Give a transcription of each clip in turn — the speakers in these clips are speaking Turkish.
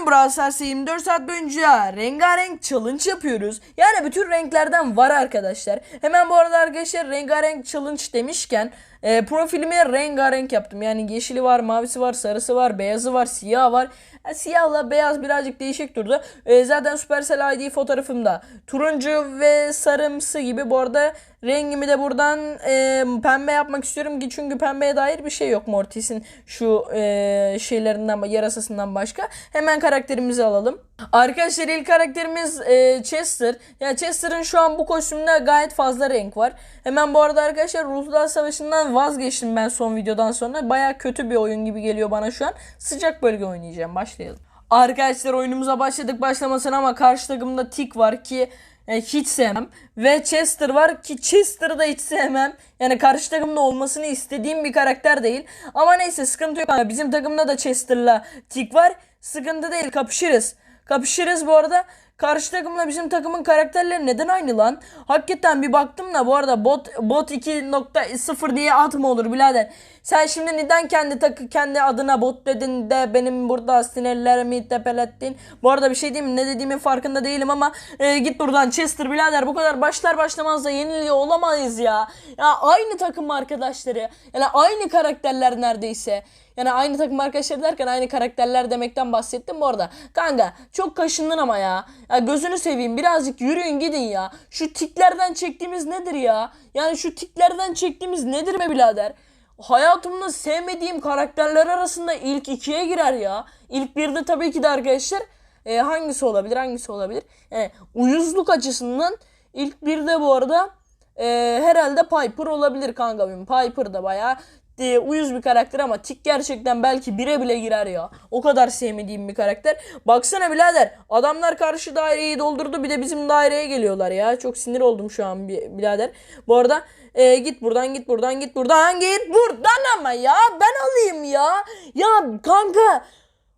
Bugün Brawl Stars'ta 24 saat boyunca rengarenk challenge yapıyoruz. Yani bütün renklerden var arkadaşlar. Hemen bu arada arkadaşlar rengarenk challenge demişken e, profilimi rengarenk yaptım. Yani yeşili var, mavisi var, sarısı var, beyazı var, siyah var. Yani siyahla beyaz birazcık değişik durdu. E, zaten Supercell ID fotoğrafımda turuncu ve sarımsı gibi. Bu arada rengimi de buradan e, pembe yapmak istiyorum ki çünkü pembeye dair bir şey yok Mortis'in şu e, şeylerinden yarasasından başka. Hemen karakterimizi alalım. Arkadaşlar ilk karakterimiz e, Chester. Yani Chester'ın şu an bu kostümünde gayet fazla renk var. Hemen bu arada arkadaşlar Ruhlar Savaşı'ndan vazgeçtim ben son videodan sonra. Baya kötü bir oyun gibi geliyor bana şu an. Sıcak bölge oynayacağım. Başlayalım. Arkadaşlar oyunumuza başladık başlamasına ama karşı takımda Tik var ki yani hiç sevmem. Ve Chester var ki Chester'ı da hiç sevmem. Yani karşı takımda olmasını istediğim bir karakter değil. Ama neyse sıkıntı yok. Bizim takımda da Chester'la Tik var. Sıkıntı değil kapışırız. Kapışırız bu arada. Karşı takımla bizim takımın karakterleri neden aynı lan? Hakikaten bir baktım da bu arada bot bot 2.0 diye at mı olur birader? Sen şimdi neden kendi takı kendi adına bot dedin de benim burada sinirlerimi tepelettin? Bu arada bir şey diyeyim mi? Ne dediğimin farkında değilim ama e, git buradan Chester birader bu kadar başlar başlamaz da yeniliyor olamayız ya. Ya aynı takım arkadaşları. Yani aynı karakterler neredeyse. Yani aynı takım arkadaşları derken aynı karakterler demekten bahsettim bu arada. Kanka çok kaşındın ama ya. Ya gözünü seveyim birazcık yürüyün gidin ya. Şu tiklerden çektiğimiz nedir ya? Yani şu tiklerden çektiğimiz nedir be birader? Hayatımda sevmediğim karakterler arasında ilk ikiye girer ya. İlk birde tabii ki de arkadaşlar e, hangisi olabilir hangisi olabilir? Yani uyuzluk açısından ilk birde bu arada e, herhalde Piper olabilir kanka benim. Piper da bayağı e, uyuz bir karakter ama Tik gerçekten belki bire bile girer ya. O kadar sevmediğim bir karakter. Baksana birader adamlar karşı daireyi doldurdu bir de bizim daireye geliyorlar ya. Çok sinir oldum şu an bi- birader. Bu arada e, git buradan git buradan git buradan git buradan ama ya ben alayım ya. Ya kanka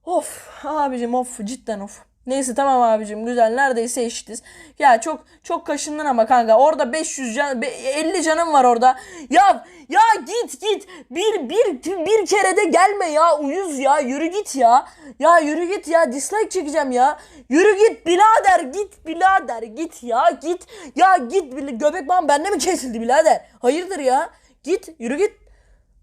of abicim of cidden of. Neyse tamam abicim güzel neredeyse eşitiz. Ya çok çok kaşındın ama kanka orada 500 can be- 50 canım var orada. Ya ya git git bir bir bir kere de gelme ya uyuz ya yürü git ya. Ya yürü git ya dislike çekeceğim ya. Yürü git birader git birader git ya git. Ya git göbek bağım bende mi kesildi birader? Hayırdır ya? Git yürü git.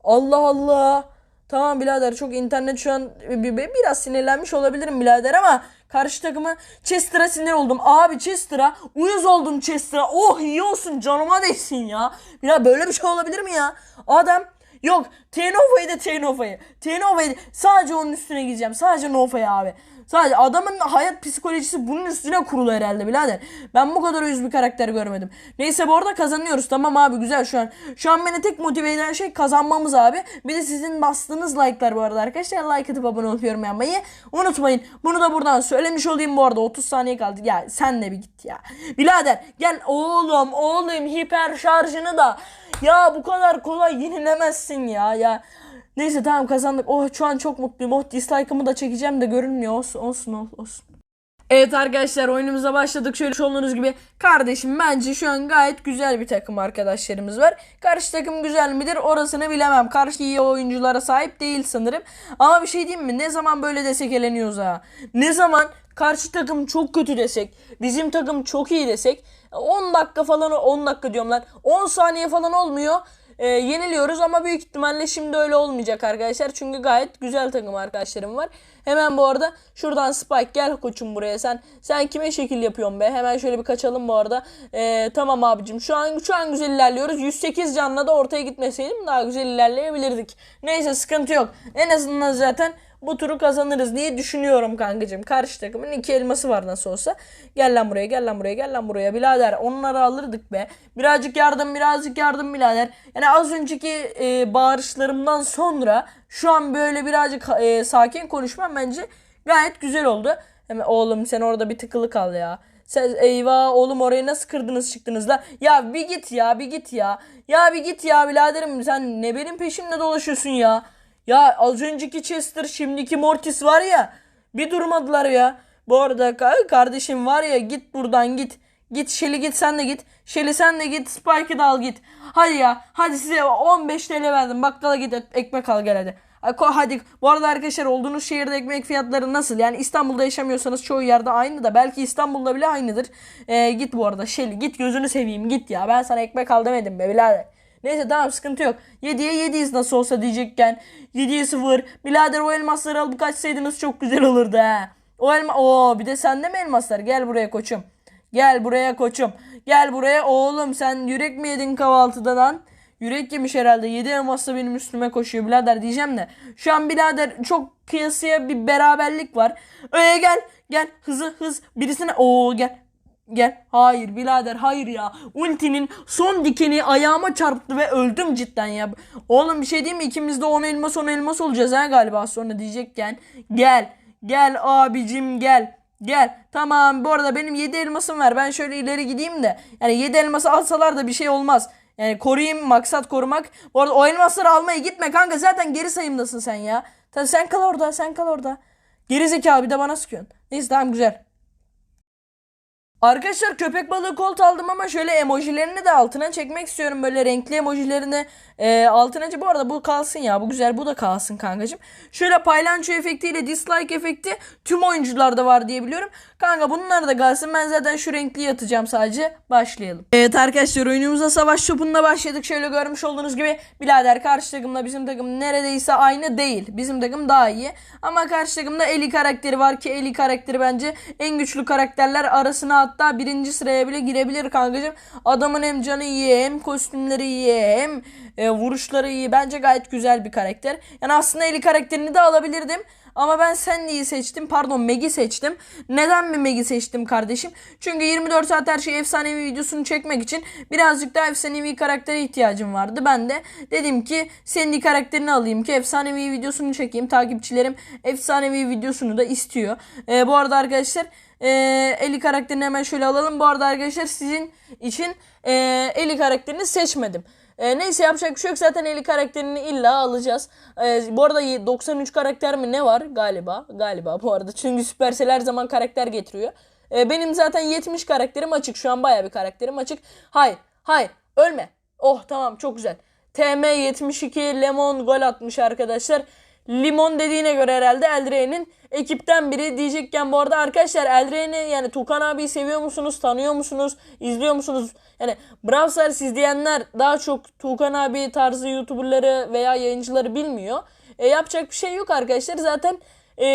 Allah Allah. Tamam birader çok internet şu an bir- bir- biraz sinirlenmiş olabilirim birader ama karşı takıma Chester'a sinir oldum. Abi Chester'a uyuz oldum Chester'a. Oh iyi olsun canıma değsin ya. Ya böyle bir şey olabilir mi ya? Adam yok Tenova'yı da Tenova'yı. Tenova'yı sadece onun üstüne gideceğim. Sadece Nova'yı abi. Sadece adamın hayat psikolojisi bunun üstüne kurulu herhalde birader. Ben bu kadar uyuz bir karakter görmedim. Neyse bu arada kazanıyoruz. Tamam abi güzel şu an. Şu an beni tek motive eden şey kazanmamız abi. Bir de sizin bastığınız like'lar bu arada arkadaşlar. Like atıp abone olup yorum unutmayın. Bunu da buradan söylemiş olayım bu arada. 30 saniye kaldı. Ya sen de bir git ya. Birader gel oğlum oğlum hiper şarjını da. Ya bu kadar kolay yenilemezsin ya. Ya Neyse tamam kazandık. Oh şu an çok mutluyum. Oh dislike'ımı da çekeceğim de görünmüyor. Olsun olsun ol- olsun. Evet arkadaşlar oyunumuza başladık. Şöyle olduğunuz gibi kardeşim bence şu an gayet güzel bir takım arkadaşlarımız var. Karşı takım güzel midir orasını bilemem. Karşı iyi oyunculara sahip değil sanırım. Ama bir şey diyeyim mi? Ne zaman böyle desek eleniyoruz ha. Ne zaman karşı takım çok kötü desek, bizim takım çok iyi desek 10 dakika falan 10 dakika diyorum lan 10 saniye falan olmuyor. Ee, yeniliyoruz ama büyük ihtimalle şimdi öyle olmayacak arkadaşlar. Çünkü gayet güzel takım arkadaşlarım var. Hemen bu arada şuradan Spike gel koçum buraya sen. Sen kime şekil yapıyorsun be? Hemen şöyle bir kaçalım bu arada. Ee, tamam abicim şu an şu an güzel ilerliyoruz. 108 canla da ortaya gitmeseydim daha güzel ilerleyebilirdik. Neyse sıkıntı yok. En azından zaten bu turu kazanırız diye düşünüyorum kankacığım. Karşı takımın iki elması var nasıl olsa. Gel lan buraya gel lan buraya gel lan buraya birader. Onları alırdık be. Birazcık yardım birazcık yardım birader. Yani az önceki e, bağırışlarımdan sonra şu an böyle birazcık e, sakin konuşmam bence gayet güzel oldu. Hemen oğlum sen orada bir tıkılı kal ya. Sen, eyvah oğlum orayı nasıl kırdınız çıktınız la? Ya bir git ya bir git ya. Ya bir git ya biraderim sen ne benim peşimde dolaşıyorsun ya. Ya az önceki Chester şimdiki Mortis var ya. Bir durmadılar ya. Bu arada ka- kardeşim var ya git buradan git. Git Shelly git sen de git. Shelly sen de git Spike'ı da al git. Hadi ya hadi size 15 TL verdim bakkala git ekmek al gel hadi. Hadi bu arada arkadaşlar olduğunuz şehirde ekmek fiyatları nasıl? Yani İstanbul'da yaşamıyorsanız çoğu yerde aynı da belki İstanbul'da bile aynıdır. Ee, git bu arada Şeli git gözünü seveyim git ya. Ben sana ekmek al demedim be birader. Neyse tamam sıkıntı yok. 7'ye 7'yiz nasıl olsa diyecekken. 7'ye 0. Birader o elmasları alıp kaçsaydınız çok güzel olurdu ha. O elma... Oo bir de sende mi elmaslar? Gel buraya koçum. Gel buraya koçum. Gel buraya oğlum sen yürek mi yedin kahvaltıda lan? Yürek yemiş herhalde. Yedi elmasla benim üstüme koşuyor birader diyeceğim de. Şu an birader çok kıyasıya bir beraberlik var. Öyle gel. Gel hızı hız. Birisine Oo gel. Gel. Hayır birader hayır ya. Ultinin son dikeni ayağıma çarptı ve öldüm cidden ya. Oğlum bir şey diyeyim mi? İkimiz de 10 elmas 10 elmas olacağız ha galiba sonra diyecekken. Gel. Gel abicim gel. Gel. Tamam bu arada benim 7 elmasım var. Ben şöyle ileri gideyim de. Yani 7 elması alsalar da bir şey olmaz. Yani koruyayım maksat korumak. Bu arada o elmasları almaya gitme kanka. Zaten geri sayımdasın sen ya. Sen, sen kal orada sen kal orada. Geri zekalı bir de bana sıkıyorsun. Neyse tamam güzel. Arkadaşlar köpek balığı kolt aldım ama şöyle emojilerini de altına çekmek istiyorum. Böyle renkli emojilerini e, altına. Bu arada bu kalsın ya. Bu güzel. Bu da kalsın kankacığım. Şöyle paylanço efektiyle dislike efekti tüm oyuncularda var diye biliyorum. Kanka bunlar da kalsın. Ben zaten şu renkli atacağım sadece. Başlayalım. Evet arkadaşlar oyunumuza savaş topunda başladık. Şöyle görmüş olduğunuz gibi birader karşı takımla bizim takım neredeyse aynı değil. Bizim takım daha iyi. Ama karşı takımda Eli karakteri var ki Eli karakteri bence en güçlü karakterler arasına hatta birinci sıraya bile girebilir kankacığım. Adamın hem canı iyi hem kostümleri iyi hem e, vuruşları iyi. Bence gayet güzel bir karakter. Yani aslında Eli karakterini de alabilirdim. Ama ben Sandy'yi seçtim. Pardon Meg'i seçtim. Neden mi Meg'i seçtim kardeşim? Çünkü 24 saat her şey efsanevi videosunu çekmek için birazcık daha efsanevi karaktere ihtiyacım vardı. Ben de dedim ki Sandy karakterini alayım ki efsanevi videosunu çekeyim. Takipçilerim efsanevi videosunu da istiyor. Ee, bu arada arkadaşlar e, Eli karakterini hemen şöyle alalım. Bu arada arkadaşlar sizin için e, Eli karakterini seçmedim. E, neyse yapacak bir şey yok. Zaten Eli karakterini illa alacağız. E, bu arada y- 93 karakter mi ne var galiba? Galiba bu arada. Çünkü Supercell her zaman karakter getiriyor. E, benim zaten 70 karakterim açık. Şu an baya bir karakterim açık. Hayır. Hayır. Ölme. Oh tamam çok güzel. TM72 Lemon gol atmış arkadaşlar. Limon dediğine göre herhalde Eldre'nin ekipten biri diyecekken bu arada arkadaşlar Eldre'ni yani Tukan abiyi seviyor musunuz? Tanıyor musunuz? izliyor musunuz? Yani Brawl Stars izleyenler daha çok Tukan abi tarzı YouTuber'ları veya yayıncıları bilmiyor. E, yapacak bir şey yok arkadaşlar. Zaten e,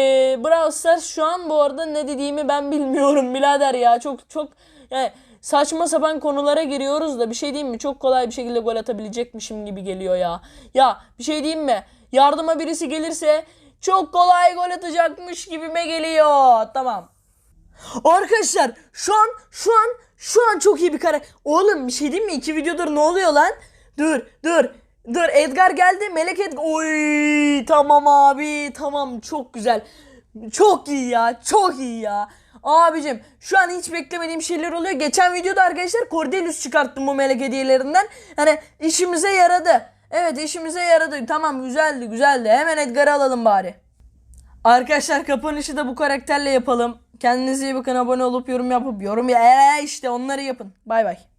Brawl Stars şu an bu arada ne dediğimi ben bilmiyorum birader ya. Çok çok yani saçma sapan konulara giriyoruz da bir şey diyeyim mi? Çok kolay bir şekilde gol atabilecekmişim gibi geliyor ya. Ya bir şey diyeyim mi? Yardıma birisi gelirse çok kolay gol atacakmış gibime geliyor. Tamam. Arkadaşlar şu an şu an şu an çok iyi bir kare. Oğlum bir şey diyeyim mi? İki videodur ne oluyor lan? Dur dur. Dur Edgar geldi. Melek Edgar. Oy tamam abi. Tamam çok güzel. Çok iyi ya. Çok iyi ya. Abicim şu an hiç beklemediğim şeyler oluyor. Geçen videoda arkadaşlar Cordelius çıkarttım bu melek hediyelerinden. Yani işimize yaradı. Evet işimize yaradı. Tamam güzeldi güzeldi. Hemen Edgar'ı alalım bari. Arkadaşlar kapanışı da bu karakterle yapalım. Kendinize iyi bakın abone olup yorum yapıp yorum ya ee, işte onları yapın. Bay bay.